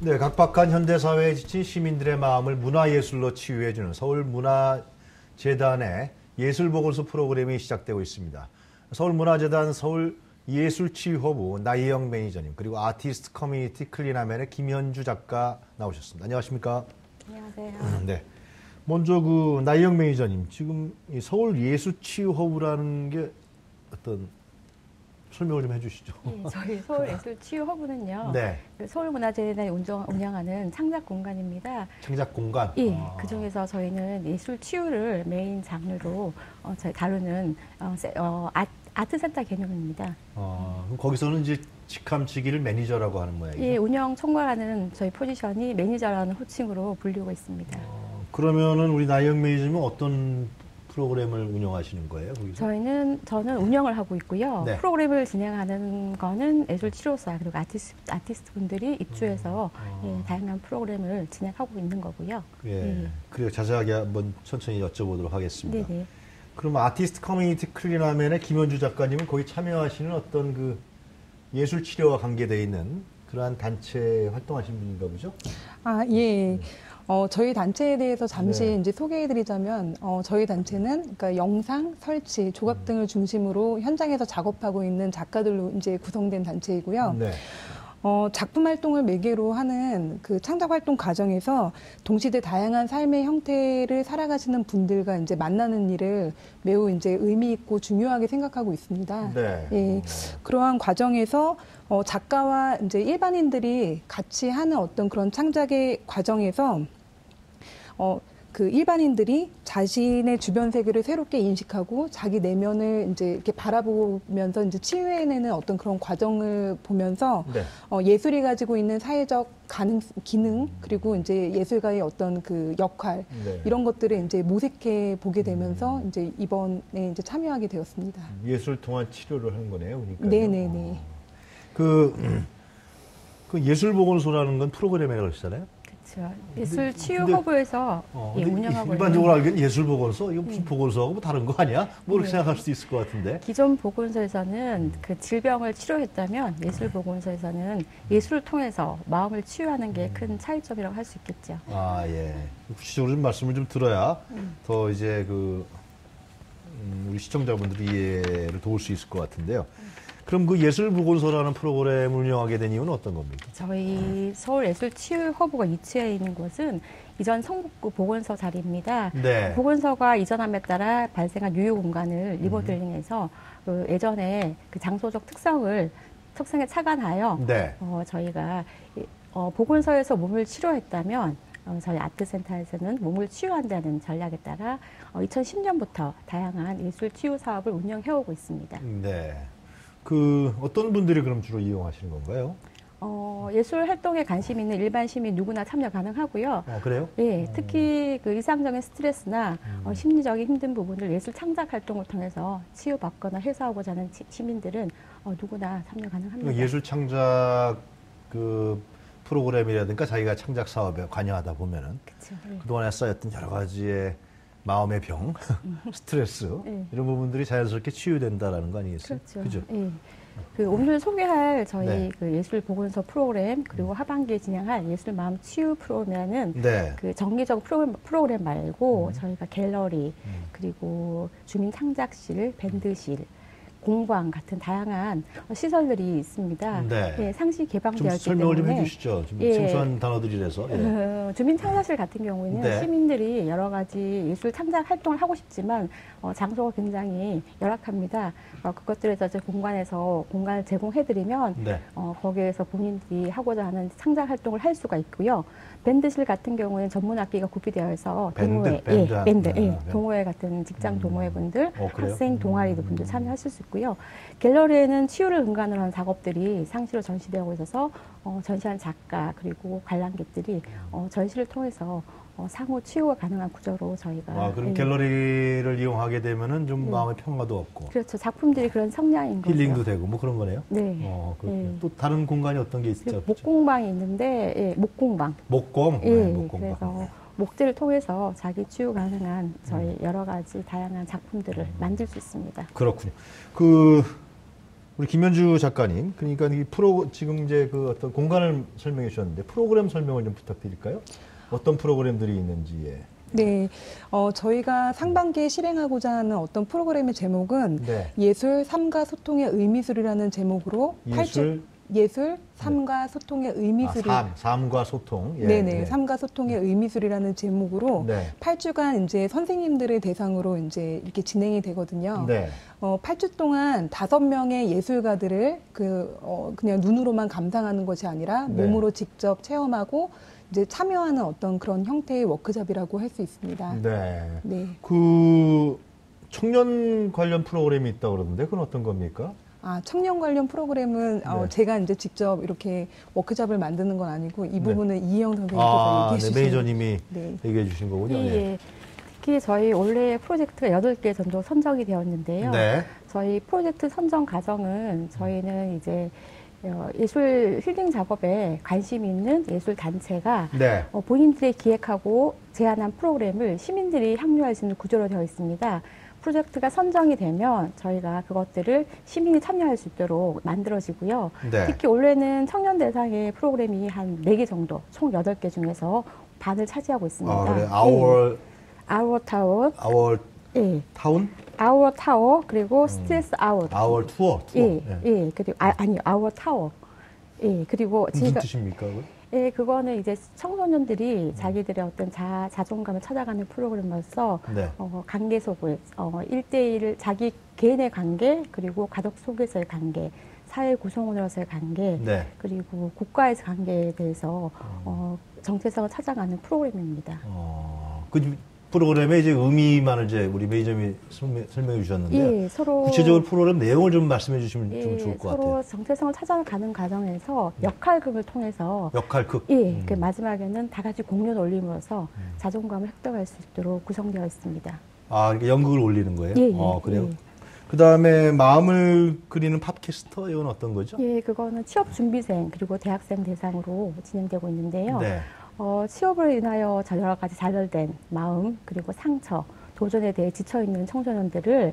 네, 각박한 현대 사회에 지친 시민들의 마음을 문화예술로 치유해주는 서울문화재단의 예술보건소 프로그램이 시작되고 있습니다. 서울문화재단 서울예술치유허브 나희영 매니저님 그리고 아티스트 커뮤니티 클리나맨의 김현주 작가 나오셨습니다. 안녕하십니까? 안녕하세요. 네. 먼저 그 나희영 매니저님 지금 이 서울예술치유허브라는 게 어떤 설명을 좀 해주시죠. 네, 저희 서울 예술치유허브는요. 네. 그 서울문화재단이 운영, 운영하는 창작 공간입니다. 창작 공간. 예, 아. 그 중에서 저희는 예술 치유를 메인 장르로 어, 저희 다루는 어, 세- 어, 아, 아트센터 개념입니다. 어, 그럼 거기서는 이제 직함치기를 매니저라고 하는 모양이죠. 예, 운영 총괄하는 저희 포지션이 매니저라는 호칭으로 불리고 있습니다. 어, 그러면은 우리 나영 매니저님은 어떤 프로그램을 운영하시는 거예요? 거기서? 저희는 저는 운영을 하고 있고요. 네. 프로그램을 진행하는 거는 예술 치료사 그리고 아티스트, 아티스트 분들이 입주해서 음. 예, 다양한 프로그램을 진행하고 있는 거고요. 예. 예. 그래요. 자세하게 한번 천천히 여쭤보도록 하겠습니다. 네네. 그럼 아티스트 커뮤니티 클리나맨의 김현주 작가님은 거기 참여하시는 어떤 그 예술 치료와 관계되어 있는 그러한 단체 활동하시는 분인가 보죠? 아, 예. 어, 저희 단체에 대해서 잠시 네. 이제 소개해드리자면, 어, 저희 단체는 그러니까 영상, 설치, 조각 음. 등을 중심으로 현장에서 작업하고 있는 작가들로 이제 구성된 단체이고요. 네. 어, 작품 활동을 매개로 하는 그 창작 활동 과정에서 동시대 다양한 삶의 형태를 살아가시는 분들과 이제 만나는 일을 매우 이제 의미 있고 중요하게 생각하고 있습니다. 네. 예. 그러한 과정에서 어, 작가와 이제 일반인들이 같이 하는 어떤 그런 창작의 과정에서 어, 그 일반인들이 자신의 주변 세계를 새롭게 인식하고 자기 내면을 이제 이렇게 바라보면서 이제 치유해내는 어떤 그런 과정을 보면서 네. 어, 예술이 가지고 있는 사회적 가능 기능 그리고 이제 예술가의 어떤 그 역할 네. 이런 것들을 이제 모색해 보게 되면서 음. 이제 이번에 이제 참여하게 되었습니다. 예술 통한 치료를 하는 거네요. 그러니까. 네네네. 그, 그 예술보건소라는 건 프로그램이라고 그러시잖아요. 그렇죠. 예술 치유 허브에서 어, 예, 운영하고 일반적으로 알기는 예술 보건소? 이거 무슨 보건소하고 뭐 다른 거 아니야? 뭐 그렇게 네. 생각할 수도 있을 것 같은데. 기존 보건소에서는 그 질병을 치료했다면 예술 보건소에서는 예술을 통해서 마음을 치유하는 게 큰 차이점이라고 할 수 있겠죠. 아, 예. 구체적으로 좀 말씀을 좀 들어야 음. 더 이제 그, 음, 우리 시청자분들이 이해를 도울 수 있을 것 같은데요. 그럼 그 예술보건소라는 프로그램을 운영하게 된 이유는 어떤 겁니까? 저희 서울 예술 치유 허브가 위치해 있는 곳은 이전 성북구 보건소 자리입니다. 네. 보건소가 이전함에 따라 발생한 유휴 공간을 리모델링해서 그 예전에 그 장소적 특성을 특성에 착안하여 네. 어, 저희가 이- 어, 보건소에서 몸을 치료했다면 어, 저희 아트센터에서는 몸을 치유한다는 전략에 따라 어, 2010년부터 다양한 예술 치유 사업을 운영해오고 있습니다. 네. 그, 어떤 분들이 그럼 주로 이용하시는 건가요? 어, 예술 활동에 관심 있는 일반 시민 누구나 참여 가능하고요. 아, 그래요? 예, 특히 그 일상적인 스트레스나 어, 심리적인 힘든 부분을 예술 창작 활동을 통해서 치유받거나 해소하고자 하는 치- 시민들은 어, 누구나 참여 가능합니다. 그 예술 창작 그 프로그램이라든가 자기가 창작 사업에 관여하다 보면은 그쵸, 예. 그동안에 쌓였던 여러 가지의 마음의 병, 스트레스 네. 이런 부분들이 자연스럽게 치유된다라는 거 아니겠어요? 그렇죠. 그죠? 예. 그 오늘 소개할 저희 네. 그 예술 보건소 프로그램 그리고 하반기에 진행할 예술 마음 치유 프로그램은 네. 그 정기적 프로그램, 프로그램 말고 음. 저희가 갤러리 음. 그리고 주민 창작실, 밴드실, 공방 같은 다양한 시설들이 있습니다. 네. 예, 상시 좀 개방되었기 설명을 좀 때문에 해주시죠. 좀 예. 생소한 단어들이라서. 예. 어, 주민 창작실 같은 경우에는 네. 시민들이 여러 가지 예술 창작 활동을 하고 싶지만 어, 장소가 굉장히 열악합니다. 어, 그것들에서 이제 공간에서 공간을 제공해드리면 네. 어, 거기에서 본인들이 하고자 하는 창작 활동을 할 수가 있고요. 밴드실 같은 경우에는 전문 악기가 구비되어 있어 밴드, 동호회, 밴드 예, 하- 밴드, 네, 예, 네. 동호회 같은 직장 음. 동호회분들, 어, 그래요? 학생 동아리 분들 음. 참여하실 수 있고요. 갤러리에는 치유를 근간으로 한 작업들이 상시로 전시되고 있어서 어, 전시한 작가 그리고 관람객들이 어, 전시를 통해서 어, 상호 치유가 가능한 구조로 저희가 아, 그럼 예, 갤러리를 이용하게 되면은 좀 네. 마음의 평화도 없고 그렇죠 작품들이 그런 성향인 거죠. 힐링도 되고 뭐 그런 거네요. 네. 어. 예. 또 다른 공간이 어떤 게 있죠? 그리고 목공방이 있는데 예, 목공방. 목공. 예, 네, 목공방. 그래서 목재를 통해서 자기 치유 가능한 저희 여러 가지 다양한 작품들을 만들 수 있습니다. 그렇군요. 그 우리 김현주 작가님, 그러니까 이 프로 지금 이제 그 어떤 공간을 설명해 주셨는데 프로그램 설명을 좀 부탁드릴까요? 어떤 프로그램들이 있는지에. 네, 어, 저희가 상반기에 실행하고자 하는 어떤 프로그램의 제목은 네. 예술, 삶과 소통의 의미술이라는 제목으로 예술, 팔주- 예술, 삶과 소통의 의미술이 아, 삶, 삶과 소통. 예, 네네, 네. 삶과 소통의 의미술이라는 제목으로 네. 팔 8주간 이제 선생님들을 대상으로 이제 이렇게 진행이 되거든요. 네. 어, 8주 동안 다섯 명의 예술가들을 그, 어, 그냥 눈으로만 감상하는 것이 아니라 네. 몸으로 직접 체험하고 이제 참여하는 어떤 그런 형태의 워크숍이라고 할 수 있습니다. 네. 네. 그 청년 관련 프로그램이 있다 고 그러는데 그건 어떤 겁니까? 아, 청년 관련 프로그램은 어, 네. 제가 이제 직접 이렇게 워크숍을 만드는 건 아니고 이 네. 부분은 이희영 선생님께서 아, 얘기해 네, 주신 매니저님이 네. 얘기해 주신 거군요. 예, 예. 특히 저희 올해 프로젝트가 8개 정도 선정이 되었는데요. 네. 저희 프로젝트 선정 과정은 저희는 이제 어, 예술 힐링 작업에 관심 있는 예술 단체가 네. 어, 본인들이 기획하고 제안한 프로그램을 시민들이 합류할 수 있는 구조로 되어 있습니다. 프로젝트가 선정이 되면 저희가 그것들을 시민이 참여할 수 있도록 만들어지고요. 네. 특히 올해는 청년 대상의 프로그램이 한 네 개 정도, 총 여덟 개 중에서 반을 차지하고 있습니다. 아, 그래. 예. 아워 아워 타워, 아워 예. 타운? 아워 타워, 그리고 스트레스 아웃. 아워 투어, 투어. 예, 예. 예, 그리고 아, 아니 아워 타워. 예, 그리고 무슨 제가 뜻입니까? 예, 그거는 이제 청소년들이 자기들의 어떤 자, 자존감을 찾아가는 프로그램으로서 네. 어, 관계 속을 어, 일대일 자기 개인의 관계 그리고 가족 속에서의 관계 사회 구성원으로서의 관계 네. 그리고 국가의 관계에 대해서 어, 정체성을 찾아가는 프로그램입니다. 어, 그 프로그램의 이제 의미만을 이제 우리 매니저님이 설명- 설명해 주셨는데 예, 서로 구체적으로 프로그램 내용을 좀 말씀해 주시면 좀 예, 좋을 것 서로 같아요. 정체성을 찾아가는 과정에서 역할극을 통해서 역할극. 예, 음. 그 마지막에는 다 같이 공연 올림으로써 자존감을 획득할 수 있도록 구성되어 있습니다. 아, 이렇게 연극을 올리는 거예요? 예, 예, 어, 그래요? 예. 그 다음에 마음을 그리는 팝캐스터, 이건 어떤 거죠? 예, 그거는 취업 준비생 그리고 대학생 대상으로 진행되고 있는데요. 네. 어, 취업을 인하여 자- 여러 가지 좌절된 마음 그리고 상처, 도전에 대해 지쳐 있는 청소년들을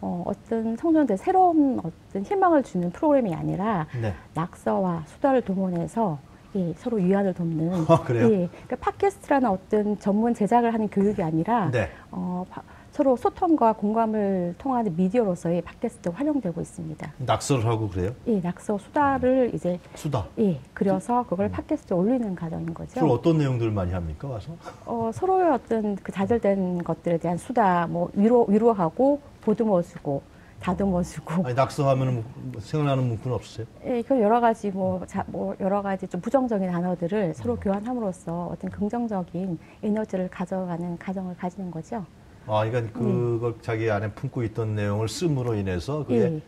어, 어떤 청소년들 새로운 어떤 희망을 주는 프로그램이 아니라 네. 낙서와 수다를 동원해서 예, 서로 위안을 돕는 아, 그래요? 예, 그러니까 팟캐스트라는 어떤 전문 제작을 하는 교육이 아니라 네. 어, 파- 서로 소통과 공감을 통하는 미디어로서의 팟캐스트가 활용되고 있습니다. 낙서를 하고 그래요? 예, 낙서 수다를 이제 수다. 예, 그려서 그걸 팟캐스트에 올리는 과정인 주로 거죠. 어떤 내용들을 많이 합니까, 와서? 어, 서로의 어떤 그 좌절된 것들에 대한 수다, 뭐 위로 위로하고 보듬어 주고 다듬어 주고, 아니, 낙서하면 생각나는 문구는 없으세요? 예, 그 여러 가지 뭐, 자, 뭐 여러 가지 좀 부정적인 단어들을 서로 교환함으로써 어떤 긍정적인 에너지를 가져가는 과정을 가지는 거죠. 아, 그러니까 그걸 자기 안에 품고 있던 내용을 씀으로 인해서 그게 예,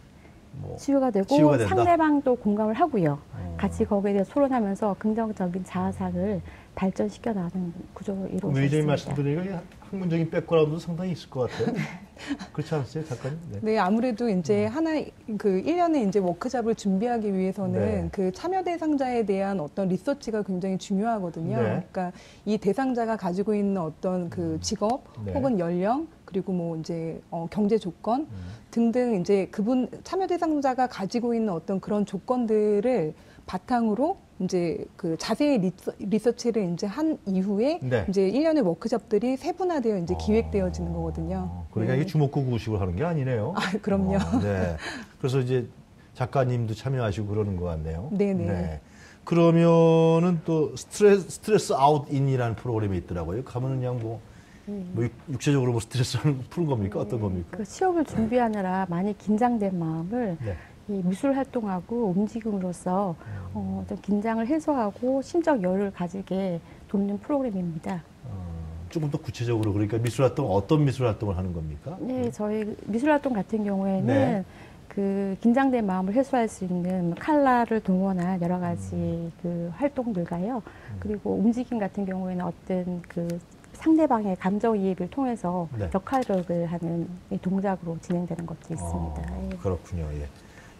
뭐 치유가 되고 치유가? 상대방도 공감을 하고요. 어. 같이 거기에 대해 토론하면서 긍정적인 자아상을 발전시켜 나가는 구조로 이루어져 있습니다. 말씀드리니까 학문적인 백그라운드도 상당히 있을 것 같아요. 그렇지 않으세요, 작가님? 네. 네, 아무래도 이제 하나 그 1년에 이제 워크숍을 준비하기 위해서는 네. 그 참여 대상자에 대한 어떤 리서치가 굉장히 중요하거든요. 네. 그러니까 이 대상자가 가지고 있는 어떤 그 직업 네. 혹은 연령 그리고 뭐 이제 어, 경제 조건 음. 등등 이제 그분 참여 대상자가 가지고 있는 어떤 그런 조건들을 바탕으로 이제 그 자세히 리서, 리서치를 이제 한 이후에 네. 이제 1년의 워크숍들이 세분화되어 이제 기획되어지는 어, 거거든요. 그러니까 네. 이게 주먹구구식으로 하는 게 아니네요. 아, 그럼요. 어, 네. 그래서 이제 작가님도 참여하시고 그러는 것 같네요. 네네. 그러면은 또 스트레스, 스트레스 아웃인이라는 프로그램이 있더라고요. 가면은 그냥 뭐, 뭐 육- 육체적으로 뭐 스트레스를 푸는 겁니까? 어떤 겁니까? 그 취업을 준비하느라 많이 긴장된 마음을 네. 이 미술 활동하고 움직임으로써 어, 좀 긴장을 해소하고 심적 여유를 가지게 돕는 프로그램입니다. 어, 조금 더 구체적으로 그러니까 미술 활동 어떤 미술 활동을 하는 겁니까? 네, 저희 미술 활동 같은 경우에는 네. 그 긴장된 마음을 해소할 수 있는 칼라를 동원한 여러 가지 음. 그 활동들과요. 그리고 움직임 같은 경우에는 어떤 그 상대방의 감정이입을 통해서 네. 역할극을 하는 이 동작으로 진행되는 것도 있습니다. 어, 예. 그렇군요. 예.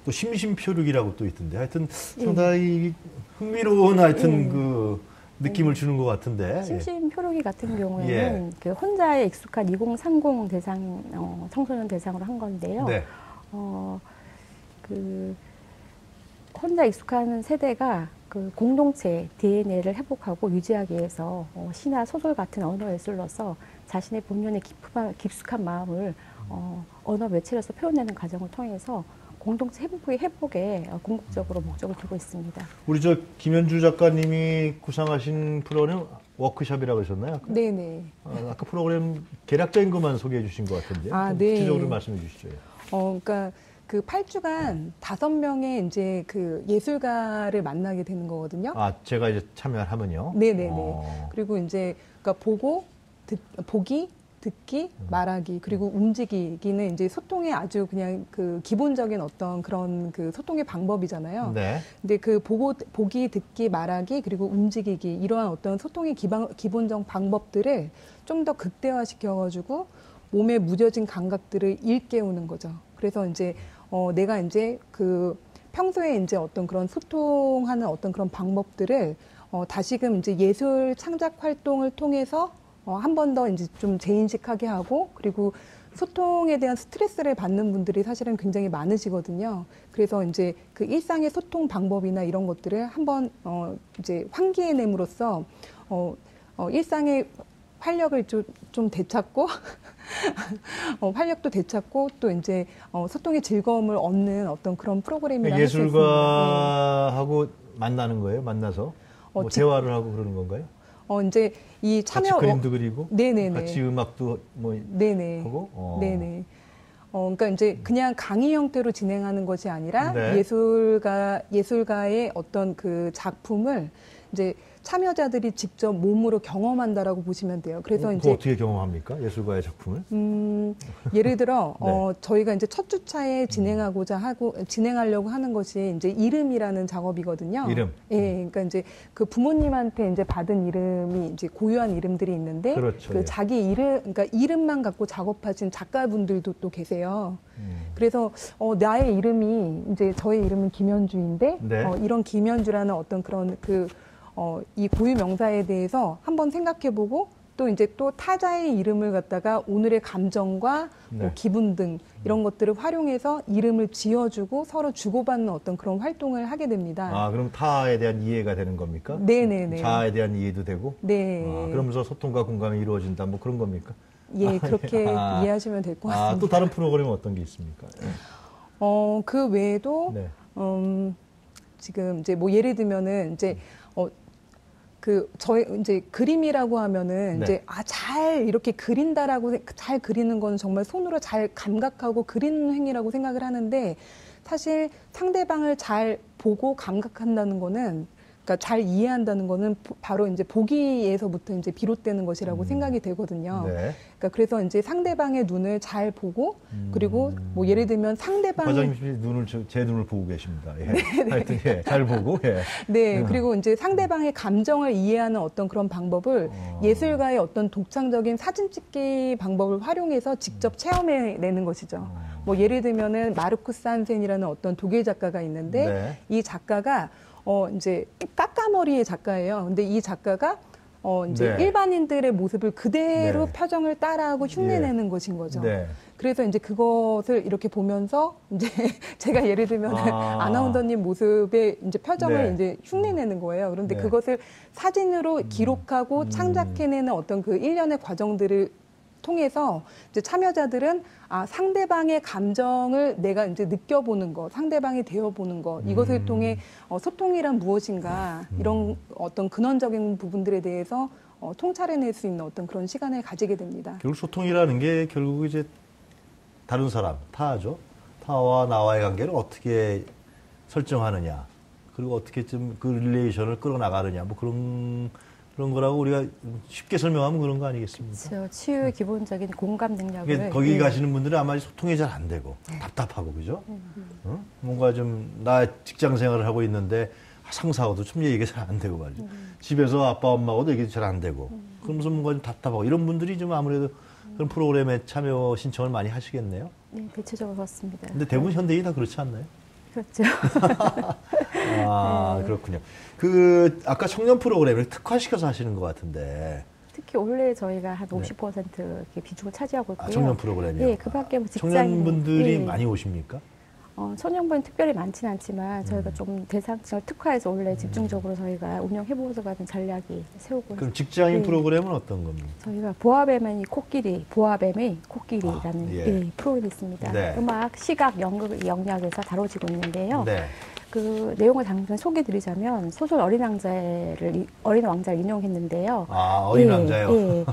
또 심심표류기라고 또 있던데 하여튼 예. 상당히 흥미로운 하여튼 예. 그 느낌을 주는 것 같은데. 예. 심심 표류기 같은 경우에는 그 혼자에 익숙한 2030 대상 어, 청소년 대상으로 한 건데요. 네. 어, 그 혼자 익숙한 세대가 그 공동체 DNA를 회복하고 유지하기 위해서 어, 시나 소설 같은 언어 예술로서 자신의 본연의 깊은, 깊숙한 마음을 어, 언어 매체로서 표현하는 과정을 통해서 공동체 회복의 회복에 어, 궁극적으로 목적을 두고 있습니다. 우리 저 김현주 작가님이 구상하신 프로는 워크숍이라고 하셨나요? 아까? 네네. 아, 아까 프로그램 개략적인 것만 소개해 주신 것 같은데. 아, 좀 네. 구체적으로 말씀해 주시죠. 어, 그러니까 그 8주간 다섯 명의 이제 그 예술가를 만나게 되는 거거든요. 아, 제가 이제 참여를 하면요. 네네네. 어. 그리고 이제 그러니까 보고 듣, 보기 듣기 말하기 그리고 움직이기는 이제 소통의 아주 그냥 그 기본적인 어떤 그런 그 소통의 방법이잖아요. 네. 근데 그 보고 보기 듣기 말하기 그리고 움직이기 이러한 어떤 소통의 기반, 기본적 방법들을 좀 더 극대화시켜 가지고 몸에 무뎌진 감각들을 일깨우는 거죠. 그래서 이제 어 내가 이제 그 평소에 이제 어떤 그런 소통하는 어떤 그런 방법들을 어 다시금 이제 예술 창작 활동을 통해서 어 한 번 더 이제 좀 재인식하게 하고 그리고 소통에 대한 스트레스를 받는 분들이 사실은 굉장히 많으시거든요. 그래서 이제 그 일상의 소통 방법이나 이런 것들을 한번 어 이제 환기해냄으로써 어, 어 일상의 활력을 좀, 좀 되찾고 어, 활력도 되찾고 또 이제 어, 소통의 즐거움을 얻는 어떤 그런 프로그램이라 할수 있습니다. 네. 예술가하고 만나는 거예요? 만나서 어, 뭐 직- 대화를 하고 그러는 건가요? 네. 어 이제 이 같이 참여 그림도 그리고 네네네. 같이 음악도 뭐 네네. 하고? 어. 네네. 어, 그러니까 이제 그냥 강의 형태로 진행하는 것이 아니라 네. 예술가, 예술가의 어떤 그 작품을 이제 참여자들이 직접 몸으로 경험한다라고 보시면 돼요. 그래서 어, 이제 어떻게 경험합니까? 예술가의 작품을? 음, 예를 들어, 네. 어, 저희가 이제 첫 주차에 진행하고자 하고, 진행하려고 하는 것이 이제 이름이라는 작업이거든요. 이름. 예, 그러니까 이제 그 부모님한테 이제 받은 이름이 이제 고유한 이름들이 있는데, 그렇죠, 그 예. 자기 이름, 그러니까 이름만 갖고 작업하신 작가분들도 또 계세요. 음. 그래서 어, 나의 이름이 이제 저의 이름은 김현주인데 네. 어, 이런 김현주라는 어떤 그런 그 어, 이 고유 명사에 대해서 한번 생각해보고 또 이제 또 타자의 이름을 갖다가 오늘의 감정과 뭐 네. 기분 등 이런 것들을 활용해서 이름을 지어주고 서로 주고받는 어떤 그런 활동을 하게 됩니다. 아, 그럼 타에 대한 이해가 되는 겁니까? 네네네. 자아에 대한 이해도 되고? 네. 아, 그러면서 소통과 공감이 이루어진다, 뭐 그런 겁니까? 예, 그렇게 아. 이해하시면 될것 아, 같습니다. 또 다른 프로그램은 어떤 게 있습니까? 어, 그 외에도 네. 음, 지금 이제 뭐 예를 들면은 이제 어, 그 저희 이제 그림이라고 하면은 네. 이제 아 잘 이렇게 그린다라고 생- 잘 그리는 건 정말 손으로 잘 감각하고 그리는 행위라고 생각을 하는데 사실 상대방을 잘 보고 감각한다는 거는 그러니까 잘 이해한다는 거는 보- 바로 이제 보기에서부터 이제 비롯되는 것이라고 음. 생각이 되거든요. 네. 그러니까 그래서 이제 상대방의 눈을 잘 보고 그리고 뭐 예를 들면 상대방의 과장님 씨 눈을 저- 제 눈을 보고 계십니다. 예. 하여튼 예, 잘 보고 예. 네, 음. 그리고 이제 상대방의 감정을 이해하는 어떤 그런 방법을 어. 예술가의 어떤 독창적인 사진 찍기 방법을 활용해서 직접 체험해 내는 것이죠. 어. 뭐 예를 들면은 마르쿠스 한센이라는 어떤 독일 작가가 있는데 네. 이 작가가 어 이제 까까머리의 작가예요. 근데 이 작가가 어 이제 네. 일반인들의 모습을 그대로 네. 표정을 따라하고 흉내내는 것인 거죠. 네. 그래서 이제 그것을 이렇게 보면서 이제 제가 예를 들면 아. 아. 나운더님 모습의 이제 표정을 네. 이제 흉내내는 거예요. 그런데 네. 그것을 사진으로 기록하고 음. 창작해내는 어떤 그 일련의 과정들을 통해서 이제 참여자들은 아 상대방의 감정을 내가 이제 느껴보는 것, 상대방이 되어보는 것 이것을 음. 통해 어, 소통이란 무엇인가 이런 어떤 근원적인 부분들에 대해서 어, 통찰해낼 수 있는 어떤 그런 시간을 가지게 됩니다. 결국 소통이라는 게 결국 이제 다른 사람, 타죠. 타와 나와의 관계를 어떻게 설정하느냐. 그리고 어떻게 좀 그 릴레이션을 끌어나가느냐. 뭐 그런, 그런 거라고 우리가 쉽게 설명하면 그런 거 아니겠습니까? 그렇죠. 치유의 기본적인 공감 능력을 거기 예. 가시는 분들은 아마 소통이 잘 안 되고 답답하고 그죠? 어? 뭔가 좀 나 직장 생활을 하고 있는데 상사하고도 좀 얘기가 잘 안 되고 말이죠. 집에서 아빠 엄마하고도 얘기도 잘 안 되고 그러면서 뭔가 좀 답답하고 이런 분들이 좀 아무래도 그런 프로그램에 참여 신청을 많이 하시겠네요. 네, 대체적으로 그렇습니다. 근데 대부분 현대인이 다 그렇지 않나요? 그렇죠. 아, 네. 그렇군요. 그 아까 청년 프로그램을 특화시켜서 하시는 것 같은데 특히 올해 저희가 한 네. 50% 이렇게 비중을 차지하고 있고요. 아, 청년 프로그램이요. 예, 그 밖에 뭐 직장인 청년분들이 예. 많이 오십니까? 어, 청년분 특별히 많지는 않지만 저희가 음. 좀 대상층을 특화해서 원래 집중적으로 저희가 운영해보고자 하는 전략이 세우고 그럼 직장인 네. 프로그램은 어떤 겁니까? 저희가 보아뱀의 코끼리, 보아뱀의 코끼리라는 아, 예. 예, 프로그램이 있습니다. 네. 음악, 시각, 연극 영역에서 다뤄지고 있는데요. 네. 그 내용을 잠깐 소개드리자면 소설 어린 왕자를 이- 어린 왕자를 인용했는데요. 아, 어린 예, 왕자요. 예.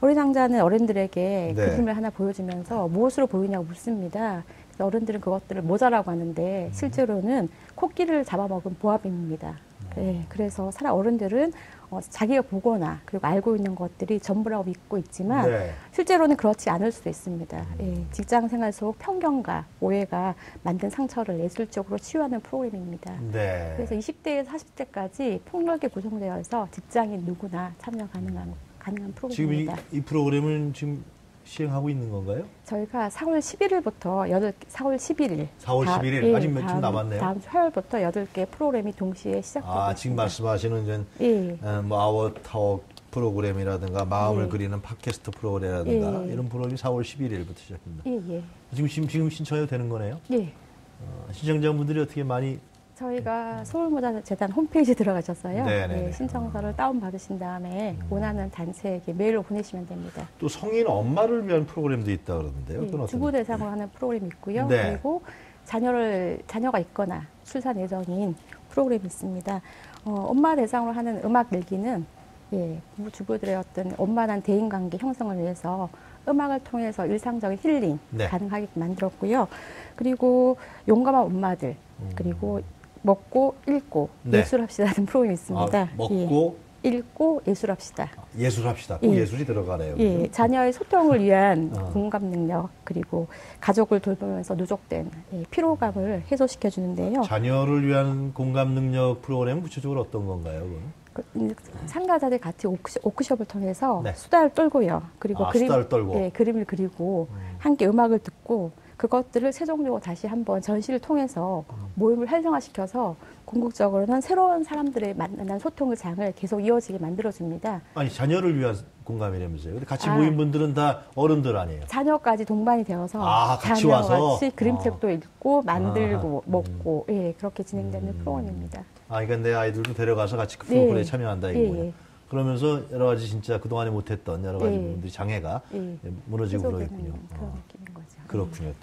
어린 왕자는 어른들에게 네. 그림을 하나 보여주면서 무엇으로 보이냐고 묻습니다. 어른들은 그것들을 모자라고 하는데 음. 실제로는 코끼리를 잡아먹은 보아뱀입니다. 음. 네, 그래서 사람 어른들은 어, 자기가 보거나 그리고 알고 있는 것들이 전부라고 믿고 있지만 네. 실제로는 그렇지 않을 수도 있습니다. 음. 예, 직장 생활 속 편견과 오해가 만든 상처를 예술적으로 치유하는 프로그램입니다. 네. 그래서 20대에서 40대까지 폭넓게 구성되어 있어 직장인 누구나 참여 가능한 가능한 지금 이, 프로그램입니다. 이 프로그램을 지금 시행하고 있는 건가요? 저희가 4월 11일부터 8 4월 11일 4월 11일? 아직 며칠 다음, 남았네요. 다음 주 화요일부터 8개 프로그램이 동시에 시작되고 아, 지금. 말씀하시는 이제 예. 어, 뭐 아워 타워 프로그램이라든가 마음을 예. 그리는 팟캐스트 프로그램이라든가 예. 이런 프로그램이 4월 11일부터 시작합니다. 예, 예. 지금 지금 지금 신청해도 되는 거네요? 예. 어, 신청자분들이 어떻게 많이 저희가 서울문화재단 홈페이지 들어가셔서요. 네네네. 예, 신청서를 다운 받으신 다음에 음. 원하는 단체에게 메일로 보내시면 됩니다. 또 성인 엄마를 위한 프로그램도 있다 그러는데요. 예, 그건 어떤 주부 대상으로 하는 프로그램이 있고요. 네. 그리고 자녀를 자녀가 있거나 출산 예정인 프로그램이 있습니다. 어, 엄마 대상으로 하는 음악 일기는 예, 주부들의 어떤 원만한 대인 관계 형성을 위해서 음악을 통해서 일상적인 힐링 네. 가능하게 만들었고요. 그리고 용감한 엄마들 음. 그리고 먹고 읽고 네. 예술합시다는 프로그램이 있습니다. 아, 먹고 예, 읽고 예술합시다. 예술합시다. 꼭 예. 예술이 들어가네요. 예, 그죠? 자녀의 소통을 위한 어. 공감 능력 그리고 가족을 돌보면서 누적된 예, 피로감을 해소시켜 주는데요. 자녀를 위한 공감 능력 프로그램은 구체적으로 어떤 건가요? 그건? 그, 음, 참가자들 같이 워크숍을 통해서 네. 수다를 떨고요. 그리고 아, 그림, 수다를 떨고. 예, 그림을 그리고 음. 함께 음악을 듣고 그것들을 최종적으로 다시 한번 전시를 통해서 음. 모임을 활성화시켜서 궁극적으로는 새로운 사람들의 만난 소통의 장을 계속 이어지게 만들어줍니다. 아니 자녀를 위한 공감이라면서요. 근데 같이 아. 모인 분들은 다 어른들 아니에요. 자녀까지 동반이 되어서 아, 같이 와서? 같이 그림책도 읽고 만들고 아, 먹고 예 그렇게 진행되는 음. 프로그램입니다. 아, 그러니까 내 아이들도 데려가서 같이 그 예. 프로그램에 참여한다 예, 이거예요. 예. 그러면서 여러 가지 진짜 그동안에 못했던 여러 가지 예. 부분들이 장애가 예. 무너지고 해소되는 그러겠군요. 그런 어, 느낌인 거죠. 그렇군요.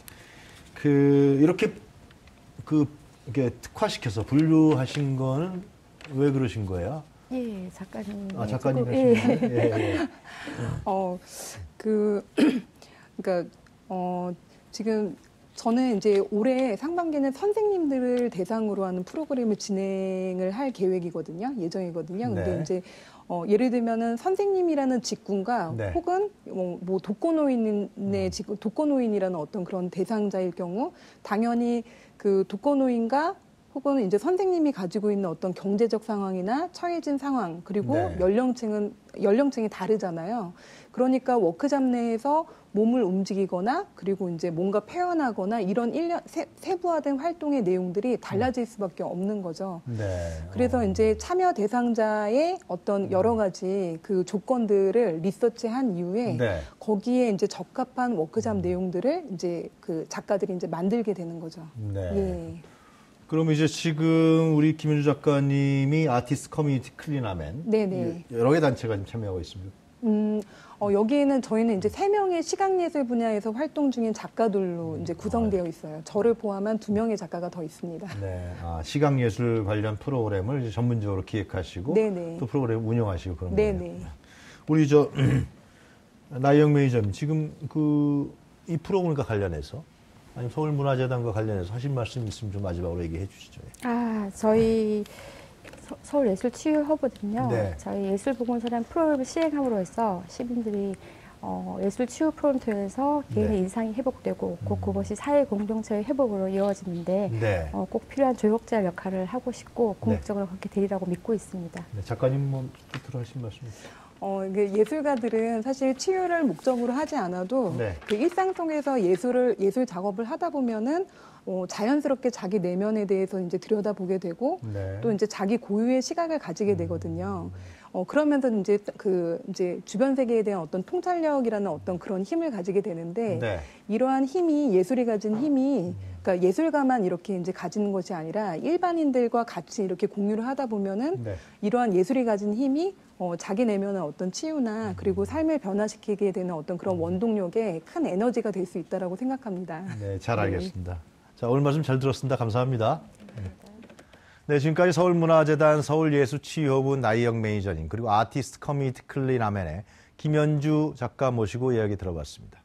그 이렇게 그 이렇게 특화시켜서 분류하신 거는 왜 그러신 거예요? 예, 작가님. 아 작가님 예. 하신 거예요? 예, 예. 어, 그, 그러니까, 어, 지금 저는 이제 올해 상반기는 선생님들을 대상으로 하는 프로그램을 진행을 할 계획이거든요. 예정이거든요. 근데 네. 이제 어, 예를 들면은 선생님이라는 직군과 네. 혹은 뭐, 뭐 독거노인의 음. 직군, 독거노인이라는 어떤 그런 대상자일 경우 당연히 그 독거노인과 혹은 이제 선생님이 가지고 있는 어떤 경제적 상황이나 처해진 상황 그리고 네. 연령층은 연령층이 다르잖아요. 그러니까 워크샵 내에서 몸을 움직이거나 그리고 이제 뭔가 표현하거나 이런 일련 세, 세부화된 활동의 내용들이 달라질 수밖에 없는 거죠. 네. 그래서 어. 이제 참여 대상자의 어떤 여러 가지 그 조건들을 리서치한 이후에 네. 거기에 이제 적합한 워크샵 음. 내용들을 이제 그 작가들이 이제 만들게 되는 거죠. 네. 예. 그럼 이제 지금 우리 김윤주 작가님이 아티스트 커뮤니티 클리나맨 네네. 여러 개 단체가 지금 참여하고 있습니다. 음, 어, 여기에는 저희는 이제 세 명의 시각 예술 분야에서 활동 중인 작가들로 이제 구성되어 있어요. 저를 포함한 두 명의 작가가 더 있습니다. 네. 아, 시각 예술 관련 프로그램을 이제 전문적으로 기획하시고 네네. 또 프로그램 운영하시고 그런 네네. 거예요. 우리 저 나영 매니저님 지금 그 이 프로그램과 관련해서 아니면 서울문화재단과 관련해서 하신 말씀 있으면 좀 마지막으로 얘기해 주시죠. 아, 저희 서- 서울예술치유허브는요. 네. 저희 예술보건소라는 프로그램을 시행함으로 해서 시민들이 어, 예술 치유 프로그램 통해서 개인의 네. 일상이 회복되고 곧 음. 그것이 사회 공동체의 회복으로 이어지는데 네. 어, 꼭 필요한 조력자 역할을 하고 싶고 궁극적으로 그렇게 되리라고 믿고 있습니다. 네, 작가님 뭐 끝으로 하신 말씀. 어, 예술가들은 사실 치유를 목적으로 하지 않아도 네. 그 일상 속에서 예술을 예술 작업을 하다 보면은 어, 자연스럽게 자기 내면에 대해서 이제 들여다보게 되고 네. 또 이제 자기 고유의 시각을 가지게 되거든요. 어, 그러면서 이제 그 이제 주변 세계에 대한 어떤 통찰력이라는 어떤 그런 힘을 가지게 되는데 네. 이러한 힘이 예술이 가진 힘이 그러니까 예술가만 이렇게 이제 가지는 것이 아니라 일반인들과 같이 이렇게 공유를 하다 보면은 네. 이러한 예술이 가진 힘이 어, 자기 내면의 어떤 치유나 그리고 삶을 변화시키게 되는 어떤 그런 원동력의 큰 에너지가 될 수 있다라고 생각합니다. 네, 잘 알겠습니다. 자, 오늘 말씀 잘 들었습니다. 감사합니다. 네, 지금까지 서울문화재단 서울예술치유허브 나이영 매니저님 그리고 아티스트 커뮤니티 클린 아멘의 김현주 작가 모시고 이야기 들어봤습니다.